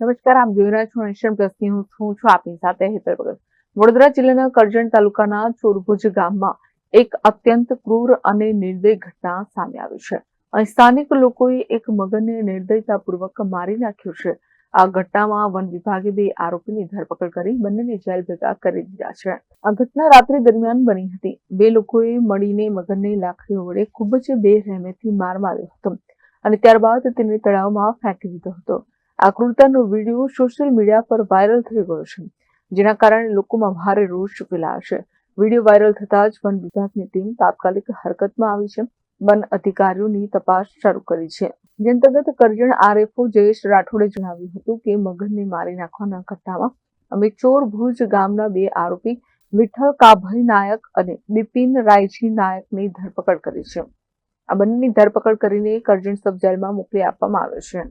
નમસ્કાર આપ જોઈ રહ્યા છો નેશન પ્લસ ન્યૂઝ હું છું આપની સાથે હેતર ભગત. વડોદરા જિલ્લાના કરજણ તાલુકાના ચોરભુજ ગામમાં એક અત્યંત ક્રૂર અને નિર્દય ઘટના સામે આવી છે. અહીં સ્થાનિક લોકોએ એક મગરને નિર્દયતાપૂર્વક મારી નાખ્યો છે. આ ઘટનામાં વન વિભાગે બે આરોપીની ધરપકડ કરી બંનેને જેલ ભેગા કરી દીધા છે. આ ઘટના રાત્રિ દરમિયાન બની હતી. બે લોકોએ મળીને મગનને લાકડીઓ વડે ખૂબ જ બેરહેમેથી માર માર્યો હતો અને ત્યારબાદ તેને તળાવમાં ફેંકી દીધો હતો. આ વીડિયો સોશિયલ મીડિયા પર વાયરલ થઈ ગયો છે, જેના કારણે લોકોમાં ભારે રોષ ફેલાયો છે. વીડિયો વાયરલ થતાં જ વન વિભાગની ટીમ તાત્કાલિક હરકતમાં આવી છે. વન અધિકારીઓની તપાસ શરૂ કરી છે. જે અંતર્ગત કરજણ આરએફઓ જયેશ રાઠોડે જણાવ્યું હતું કે મગનને મારી નાખવાના ઘટનામાં અમે ચોર ભુજ ગામના બે આરોપી વિઠ્ઠલ કાભાઈ નાયક અને બિપિન રાયજી નાયકની ધરપકડ કરી છે. આ બંનેની ધરપકડ કરીને કરજણ સબ જેલમાં મોકલી આપવામાં આવે છે.